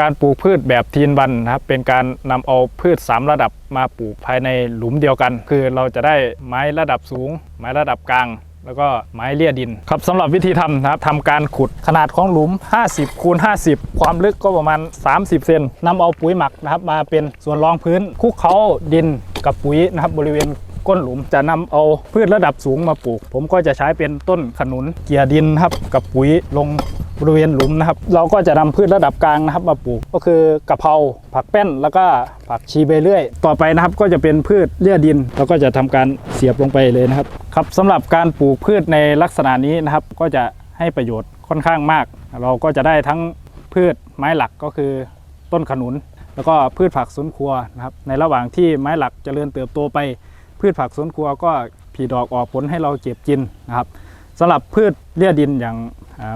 การปลูกพืชแบบทีนวันนะครับเป็นการนำเอาพืช 3 ระดับมาปลูกภายในหลุมเดียวกัน คือเราจะได้ไม้ระดับสูง ไม้ระดับกลาง แล้วก็ไม้เลี่ยดิน ครับสำหรับวิธีทำนะครับทำการขุดขนาดของหลุม 50คูณ50 ความลึกก็ประมาณ 30 เซนนำเอาปุ๋ยหมักนะครับ มาเป็นส่วนรองพื้นคลุกเคล้าดินกับปุ๋ยนะครับบริเวณก้นหลุมจะนำเอาพืชระดับสูงมาปลูก ผมก็จะใช้เป็นต้นขนุนเกียร์ดินครับกับปุ๋ยลง บริเวณหลุมนะครับ เราก็จะนำพืชระดับกลางนะครับมาปลูกก็คือกะเพราผักแป้นแล้วก็ผักชีใบเลื่อย ต่อไปนะครับก็จะเป็นพืชเลี่ยดิน เราก็จะทำการเสียบลงไปเลยนะครับครับสำหรับการปลูกพืชในลักษณะนี้นะครับ ก็จะให้ประโยชน์ค่อนข้างมาก เราก็จะได้ทั้งพืชไม้หลักก็คือต้นขนุน แล้วก็พืชผักสวนครัวนะครับในระหว่างที่ไม้หลักเจริญเติบโตไป พืชผักสวนครัวก็ผลิดอกออกผลให้เราเก็บกินนะครับ สำหรับพืชเลี่ยดินอย่าง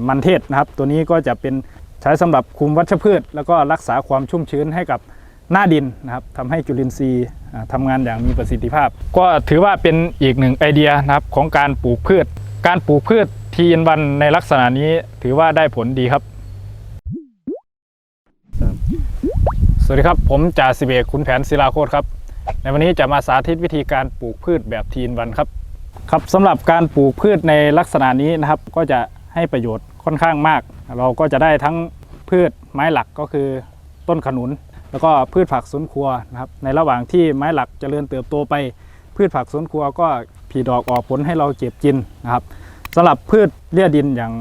มันเทศนะครับ ตัวนี้ก็จะเป็นใช้สำหรับคุมวัชพืช แล้วก็รักษาความชุ่มชื้นให้กับหน้าดินนะครับทำให้จุลินทรีย์ทำงานอย่างมีประสิทธิภาพ ก็ถือว่าเป็นอีกหนึ่งไอเดียนะครับของการปลูกพืช การปลูกพืชทีนวันในลักษณะนี้ถือว่าได้ผลดีครับ สวัสดีครับ ผมจ่าสิเบกคุณแผนศิลาโคตรครับ ในวันนี้จะมาสาธิตวิธีการปลูกพืชแบบทีนวันครับ ครับสำหรับการปลูกพืชในลักษณะนี้นะครับ ก็จะให้ประโยชน์ค่อนข้างมาก เราก็จะได้ทั้งพืชไม้หลักก็คือต้นขนุน แล้วก็พืชผักสวนครัวนะครับ ในระหว่างที่ไม้หลักเจริญเติบโตไป พืชผักสวนครัวก็ผลิดอกออกผลให้เราเก็บกินนะครับสำหรับพืชเลี่ยดินอย่าง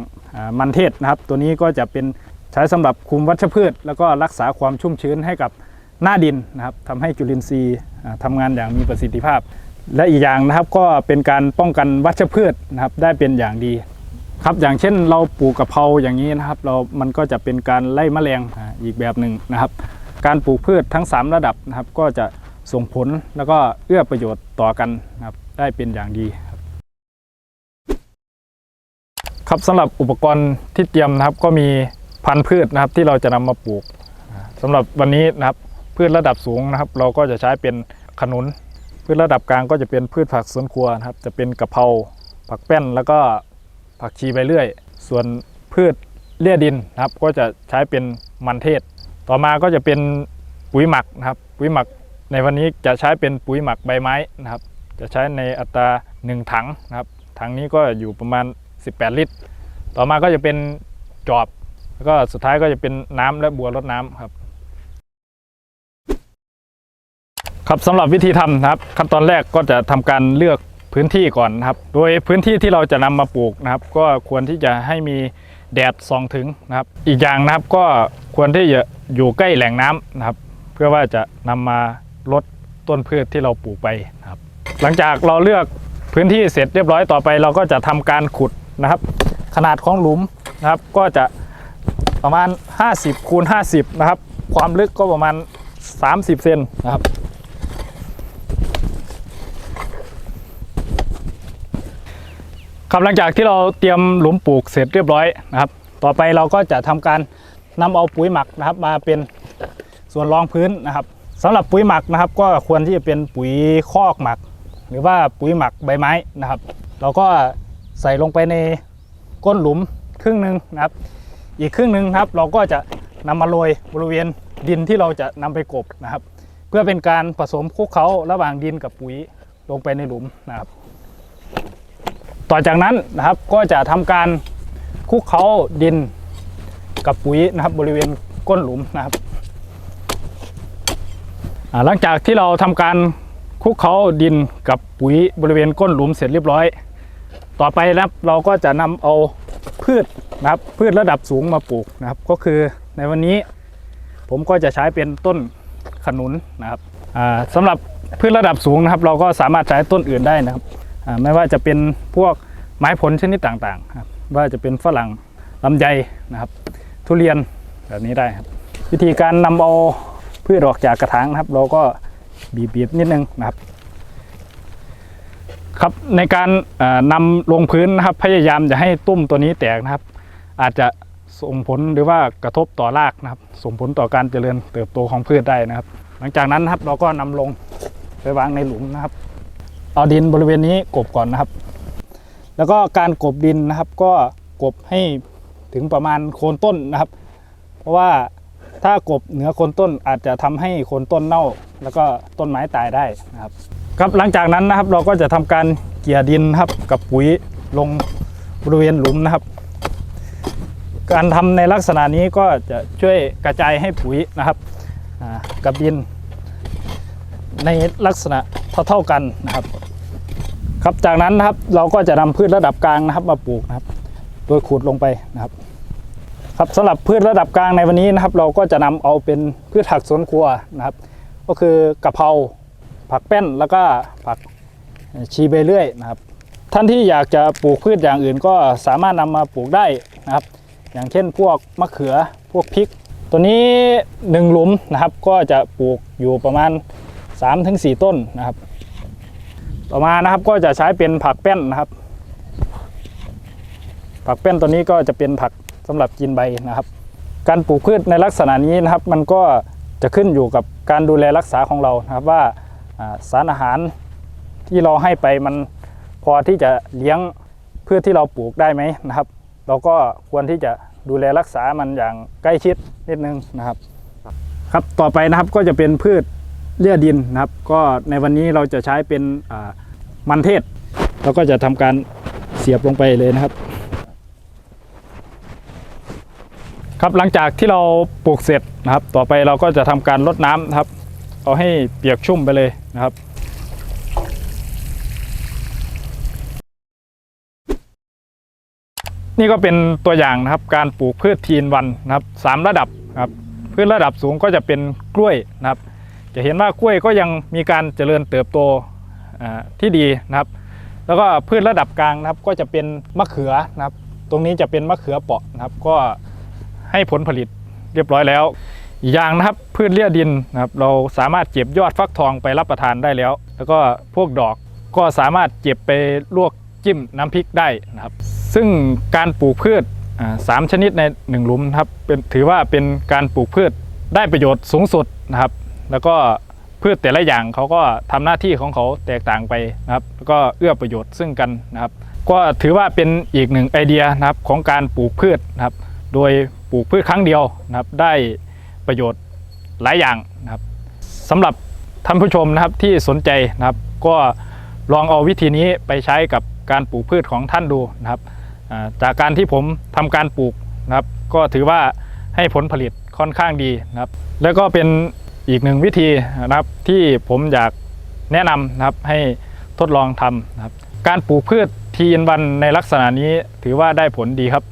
มันเทศนะครับ ตัวนี้ก็จะเป็นใช้สำหรับคุมวัชพืช แล้วก็รักษาความชุ่มชื้นให้กับหน้าดินนะครับทำให้จุลินทรีย์อ่าทำงานอย่างมีประสิทธิภาพ และอีกอย่างนะครับก็เป็นการป้องกันวัชพืชนะครับได้เป็นอย่างดีครับอย่างเช่นเราปลูกกะเพราอย่างนี้นะครับ เรา มันก็จะเป็นการไล่แมลงอีกแบบหนึ่งนะครับ การปลูกพืชทั้ง 3 ระดับนะครับ ก็จะส่งผลแล้วก็เอื้อประโยชน์ต่อกันนะครับได้เป็นอย่างดีครับครับสำหรับอุปกรณ์ที่เตรียมนะครับ ก็มีพันธุ์พืชนะครับที่เราจะนำมาปลูกอ่าสำหรับวันนี้นะครับพืชระดับสูงนะครับ เราก็จะใช้เป็นขนุน พืชระดับกลางก็จะเป็นพืชผักสวนครัวนะครับ จะเป็นกะเพราผักแป้นแล้วก็ผักชีใบเลื่อย ส่วนพืชเลี่ยดินนะครับ ก็จะใช้เป็นมันเทศ ต่อมาก็จะเป็นปุ๋ยหมักนะครับ ปุ๋ยหมักในวันนี้จะใช้เป็นปุ๋ยหมักใบไม้นะครับ จะใช้ในอัตรา 1 ถังนะครับถังนี้ก็อยู่ประมาณ 18 ลิตร ต่อมาก็จะเป็นจอบ แล้วก็สุดท้ายก็จะเป็นน้ำและบัวรดน้ำครับ ครับสำหรับวิธีทำนะครับขั้นตอนแรกก็จะทำการเลือกพื้นที่ก่อนนะครับ โดยพื้นที่ที่เราจะนำมาปลูกนะครับ ก็ควรที่จะให้มีแดดส่องถึงนะครับ อีกอย่างนะครับก็ควรที่จะอยู่ใกล้แหล่งน้ำนะครับ เพื่อว่าจะนำมาลดต้นพืชที่เราปลูกไปนะครับ หลังจากเราเลือกพื้นที่เสร็จเรียบร้อยต่อไป เราก็จะทำการขุดนะครับ ขนาดของหลุมนะครับ ก็จะประมาณ 50คูณ50 นะครับ ความลึกก็ประมาณ 30 เซนนะครับ ครับหลังจากที่เราเตรียมหลุมปลูกเสร็จเรียบร้อยนะครับ ต่อไปเราก็จะทำการนำเอาปุ๋ยหมักนะครับ มาเป็นส่วนรองพื้นนะครับสำหรับปุ๋ยหมักนะครับ ก็ควรที่จะเป็นปุ๋ยคอกหมัก หรือว่าปุ๋ยหมักใบไม้นะครับ เราก็ใส่ลงไปในก้นหลุมครึ่งหนึ่งนะครับ อีกครึ่งหนึ่งครับ เราก็จะนำมาโรยบริเวณดินที่เราจะนำไปกบนะครับ เพื่อเป็นการผสมคลุกเคล้าระหว่างดินกับปุ๋ยลงไปในหลุมนะครับ ต่อจากนั้นนะครับก็จะทำการคลุกเคล้าดินกับปุ๋ยนะครับบริเวณก้นหลุมนะครับหลังจากที่เราทำการคลุกเคล้าดินกับปุ๋ยบริเวณก้นหลุมเสร็จเรียบร้อย ต่อไปนะครับเราก็จะนำเอาพืชนะครับพืชระดับสูงมาปลูกนะครับ ก็คือในวันนี้ผมก็จะใช้เป็นต้นขนุนนะครับอ่าสำหรับพืชระดับสูงนะครับ เราก็สามารถใช้ต้นอื่นได้นะครับไม่ว่าจะเป็นพวก ไม้ผลชนิดต่างๆครับว่าจะเป็นฝรั่งลำไยนะครับ ทุเรียนแบบนี้ได้ครับ วิธีการนำเอาพืชออกจากกระถางนะครับ เราก็บีบๆนิดนึงนะครับ ครับในการนำลงพื้นนะครับ พยายามอย่าให้ตุ้มตัวนี้แตกนะครับ อาจจะส่งผลหรือว่ากระทบต่อรากนะครับ ส่งผลต่อการเจริญเติบโตของพืชได้นะครับ หลังจากนั้นนะครับเราก็นำลงไปวางในหลุมนะครับ เอาดินบริเวณนี้กบก่อนนะครับ แล้วก็การกบดินนะครับ ก็กบให้ถึงประมาณโคนต้นนะครับ เพราะว่าถ้ากบเหนือโคนต้นอาจจะทำให้โคนต้นเน่า แล้วก็ต้นไม้ตายได้นะครับ ครับหลังจากนั้นนะครับเราก็จะทำการเกี่ยดินครับกับปุ๋ยลงบริเวณหลุมนะครับ การทำในลักษณะนี้ก็จะช่วยกระจายให้ปุ๋ยนะครับกับดิน ในลักษณะเท่าๆกันนะครับ ครับจากนั้นนะครับเราก็จะนำพืชระดับกลางนะครับมาปลูกนะครับ โดยขูดลงไปนะครับ ครับสำหรับพืชระดับกลางในวันนี้นะครับ เราก็จะนำเอาเป็นพืชผักสวนครัวนะครับ ก็คือกะเพราผักแป้นแล้วก็ผักชีใบเลื่อยนะครับ ท่านที่อยากจะปลูกพืชอย่างอื่นก็สามารถนำมาปลูกได้นะครับ อย่างเช่นพวกมะเขือพวกพริก ตัวนี้หนึ่งหลุมนะครับ ก็จะปลูกอยู่ประมาณ 3-4 ต้นนะครับ ต่อมานะครับก็จะใช้เป็นผักแป้นนะครับ ผักแป้นตัวนี้ก็จะเป็นผักสำหรับกินใบนะครับ การปลูกพืชในลักษณะนี้นะครับ มันก็จะขึ้นอยู่กับการดูแลรักษาของเรานะครับว่าสารอาหารที่เราให้ไปมันพอที่จะเลี้ยงพืชที่เราปลูกได้ไหมนะครับ เราก็ควรที่จะดูแลรักษามันอย่างใกล้ชิดนิดนึงนะครับ ครับต่อไปนะครับก็จะเป็นพืช เลี่ยดินนะครับ ก็ในวันนี้เราจะใช้เป็นมันเทศ เราก็จะทำการเสียบลงไปเลยนะครับ ครับหลังจากที่เราปลูกเสร็จนะครับ ต่อไปเราก็จะทำการรดน้ำนะครับเอาให้เปียกชุ่มไปเลยนะครับนี่ก็เป็นตัวอย่างนะครับการปลูกพืชทีนวันนะครับสามระดับครับพืชระดับสูงก็จะเป็นกล้วยนะครับ จะเห็นว่ากล้วยก็ยังมีการเจริญเติบโตที่ดีนะครับ แล้วก็พืชระดับกลางนะครับก็จะเป็นมะเขือนะครับ ตรงนี้จะเป็นมะเขือเปาะนะครับ ก็ให้ผลผลิตเรียบร้อยแล้วอีกอย่างนะครับพืชเลี่ยดินนะครับเราสามารถเก็บยอดฟักทองไปรับประทานได้แล้ว แล้วก็พวกดอกก็สามารถเก็บไปลวกจิ้มน้ำพริกได้นะครับ ซึ่งการปลูกพืชสามชนิดในหนึ่งหลุมนะครับเป็นถือว่าเป็นการปลูกพืชได้ประโยชน์สูงสุดนะครับ แล้วก็พืชแต่ละอย่างเขาก็ทำหน้าที่ของเขาแตกต่างไปนะครับ แล้วก็เอื้อประโยชน์ซึ่งกันนะครับ ก็ถือว่าเป็นอีกหนึ่งไอเดียนะครับของการปลูกพืชนะครับ โดยปลูกพืชครั้งเดียวนะครับ ได้ประโยชน์หลายอย่างนะครับสำหรับท่านผู้ชมนะครับที่สนใจนะครับ ก็ลองเอาวิธีนี้ไปใช้กับการปลูกพืชของท่านดูนะครับจากการที่ผมทำการปลูกนะครับ ก็ถือว่าให้ผลผลิตค่อนข้างดีนะครับ แล้วก็เป็น อีกหนึ่งวิธีนะครับที่ผมอยากแนะนำนะครับให้ทดลองทำนะครับการปลูกพืชทีอินวันในลักษณะนี้ถือว่าได้ผลดีครับ